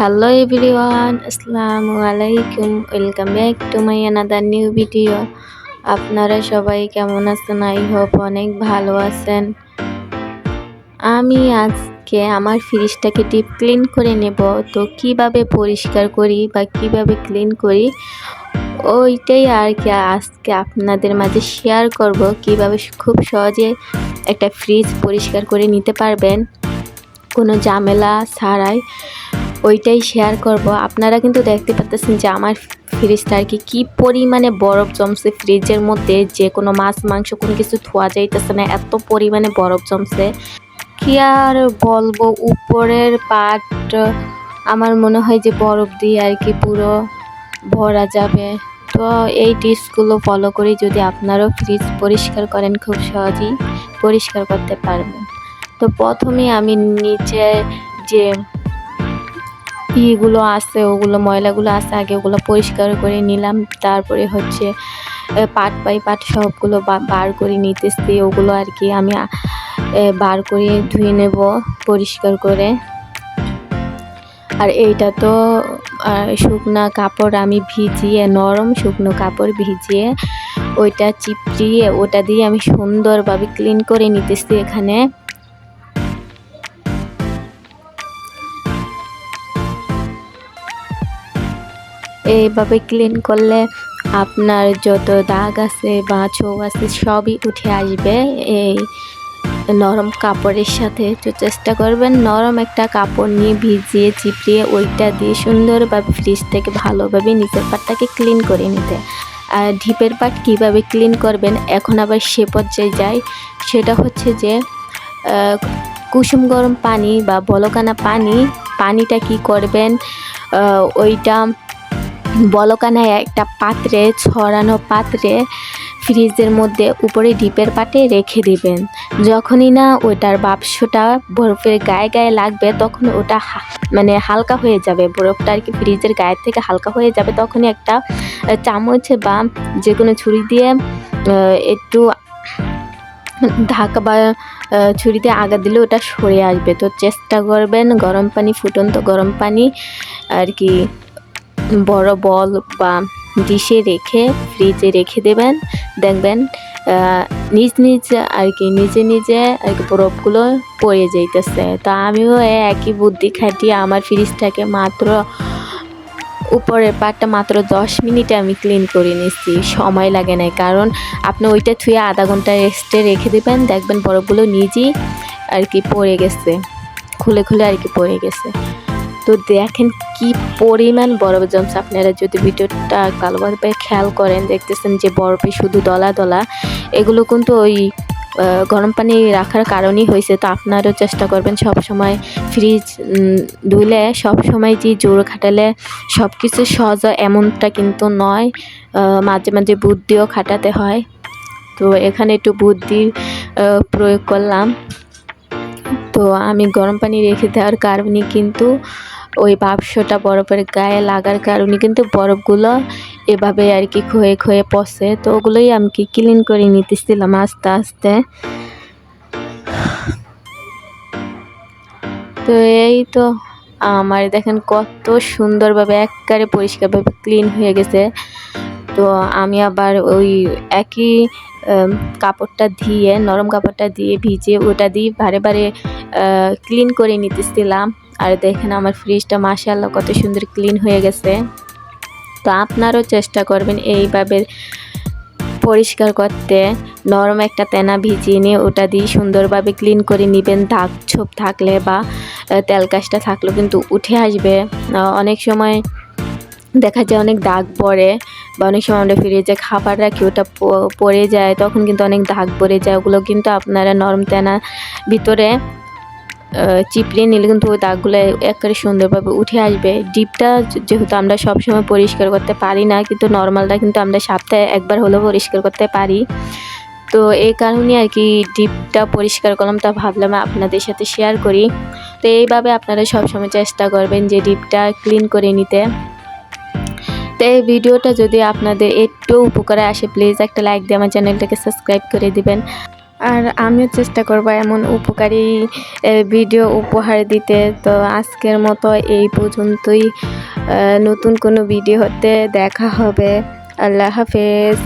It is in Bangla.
হ্যালো এভরিওয়ান আসসালামু আলাইকুম welcome back to my another new video আপনারা সবাই কেমন আছেন? আই হোপ অনেক ভালো আছেন। আমি আজকে আমার ফ্রিজটাকে ডিপ ক্লিন করে নেব। তো কীভাবে পরিষ্কার করি বা কীভাবে ক্লিন করি, ওইটাই আর কি আজকে আপনাদের মাঝে শেয়ার করব। কীভাবে খুব সহজে একটা ফ্রিজ পরিষ্কার করে নিতে পারবেন। কোনো ঝামেলা ছাড়াই। ওইটাই শেয়ার করব। আপনারা কিন্তু দেখতে পাচ্ছেন যে আমার ফ্রিজটা আর কি, কী পরিমাণে বরফ জমছে ফ্রিজের মধ্যে, যে কোনো মাছ, মাংস, কোনো কিছু ধোয়া যাইতেছে না, এত পরিমাণে বরফ জমছে। কি আর বলব, উপরের পাট আমার মনে হয় যে বরফ দিয়ে আর কি পুরো ভরা যাবে। তো এই টিপসগুলো ফলো করে যদি আপনারাও ফ্রিজ পরিষ্কার করেন, খুব সহজেই পরিষ্কার করতে পারবেন। তো প্রথমে আমি নিচে যে ইগুলো আছে, ওগুলো, ময়লাগুলো আছে, আগে ওগুলো পরিষ্কার করে নিলাম। তারপরে হচ্ছে পাট পাই পাট সবগুলো বার করে নিতেছি। ওগুলো আর কি আমি বার করে ধুয়ে নেব পরিষ্কার করে। আর এইটা তো শুকনো কাপড় আমি ভিজিয়ে, নরম শুকনো কাপড় ভিজিয়ে, ওইটা চিপড়িয়ে, ওটা দিয়ে আমি সুন্দরভাবে ক্লিন করে নিতেছি এখানে। এইভাবে ক্লিন করলে আপনার যত দাগ আছে বা ছোপ আছে সবই উঠে আসবে। এই নরম কাপড়ের সাথে তো চেষ্টা করবেন। নরম একটা কাপড় নিয়ে ভিজিয়ে চিপড়িয়ে ওইটা দিয়ে সুন্দরভাবে ফ্রিজ থেকে ভালোভাবে নিচের পাটটাকে ক্লিন করে নিতে। আর ঢিপের পাট কীভাবে ক্লিন করবেন এখন আবার সে পর্যায়ে যায় সেটা হচ্ছে যে কুসুম গরম পানি বা বলকানা পানি, পানিটা কি করবেন? ওইটা বলকানায় একটা পাত্রে, ছড়ানো পাত্রে ফ্রিজের মধ্যে উপরে ডিপের পাটে রেখে দেবেন। যখনই না ওটার বাক্সটা বরফের গায়ে গায়ে লাগবে, তখন ওটা মানে হালকা হয়ে যাবে। বরফটা আর কি ফ্রিজের গায়ের থেকে হালকা হয়ে যাবে, তখনই একটা চামচ বা যে কোনো ছুরি দিয়ে একটু ঢাকা বা ছুরি দিয়ে আগা দিলে ওটা সরে আসবে। তো চেষ্টা করবেন গরম পানি, ফুটন্ত গরম পানি আর কি বড় বল বা ডিশে রেখে ফ্রিজে রেখে দেবেন। দেখবেন নিজ নিজ আর কি, নিজে নিজে আর কি বরফগুলো পড়ে যাইতেছে। তো আমিও একই বুদ্ধি খাটিয়ে আমার ফ্রিজটাকে মাত্র উপরের পাটটা মাত্র দশ মিনিটে আমি ক্লিন করে নিচ্ছি সময় লাগে না কারণ আপনি ওইটা থুয়ে আধা ঘণ্টা রেস্টে রেখে দেবেন। দেখবেন বরফগুলো নিজেই আর কি পড়ে গেছে, খুলে খুলে আর কি পড়ে গেছে। তো দেখেন কি পরিমাণ বরফ জমছে। আপনারা যদি ভিডিওটা ভালোভাবে খেয়াল করেন, দেখতেছেন যে বরফে শুধু দলা দলা। এগুলো কিন্তু ওই গরম পানি রাখার কারণেই হয়েছে। তো আপনারও চেষ্টা করবেন সব সময় ফ্রিজ ধুলে সব সময় যে জোর খাটালে সব কিছু সহজ এমনটা কিন্তু নয় মাঝে মাঝে বুদ্ধিও খাটাতে হয়। তো এখানে একটু বুদ্ধি প্রয়োগ করলাম। তো আমি গরম পানি রেখে দেওয়ার কারণে কিন্তু ওই বাক্সটা বরফের গায়ে লাগার কারণে কিন্তু বরফগুলো এভাবে আর কি ক্ষয়ে ক্ষয়ে পচে। তো ওগুলোই আমি কি ক্লিন করে নিতেছিলাম আস্তে আস্তে। তো এই তো আমার দেখেন কত সুন্দরভাবে একবারে পরিষ্কারভাবে ক্লিন হয়ে গেছে। তো আমি আবার ওই একই কাপড়টা দিয়ে, নরম কাপড়টা দিয়ে ভিজে ওটা দিয়ে বারে বারে ক্লিন করে নিতেছিলাম। আর দেখেন আমার ফ্রিজটা মাসাল্লাহ কত সুন্দর ক্লিন হয়ে গেছে। তো আপনারও চেষ্টা করবেন এইভাবে পরিষ্কার করতে। নরম একটা তেনা ভিজিয়ে নিয়ে ওটা দিয়ে সুন্দরভাবে ক্লিন করে নেবেন। দাগ ছোপ থাকলে বা তেল কাজটা থাকলেও কিন্তু উঠে আসবে। অনেক সময় দেখা যায় অনেক দাগ পড়ে বা অনেক সময় আমরা ফ্রিজে খাবার রাখি ওটা পড়ে যায়, তখন কিন্তু অনেক দাগ পড়ে যায়। ওগুলো কিন্তু আপনারা নরম তেনা ভিতরে চিপড়ে নিলে কিন্তু ওই দাগগুলো একেবারে সুন্দরভাবে উঠে আসবে। ডিপটা যেহেতু আমরা সবসময় পরিষ্কার করতে পারি না, কিন্তু নর্মালটা কিন্তু আমরা সপ্তাহে একবার হলেও পরিষ্কার করতে পারি। তো এই কারণে আর কি ডিপটা পরিষ্কার করলাম, তা ভাবলাম আপনাদের সাথে শেয়ার করি। তো এইভাবে আপনারা সবসময় চেষ্টা করবেন যে ডিপটা ক্লিন করে নিতে। তো এই ভিডিওটা যদি আপনাদের একটু উপকারে আসে প্লিজ একটা লাইক দিয়ে আমার চ্যানেলটাকে সাবস্ক্রাইব করে দিবেন। আর আমিও চেষ্টা করব এমন উপকারী ভিডিও উপহার দিতে। তো আজকের মতো এই পর্যন্তই। নতুন কোনো ভিডিও হতে দেখা হবে। আল্লাহ হাফেজ।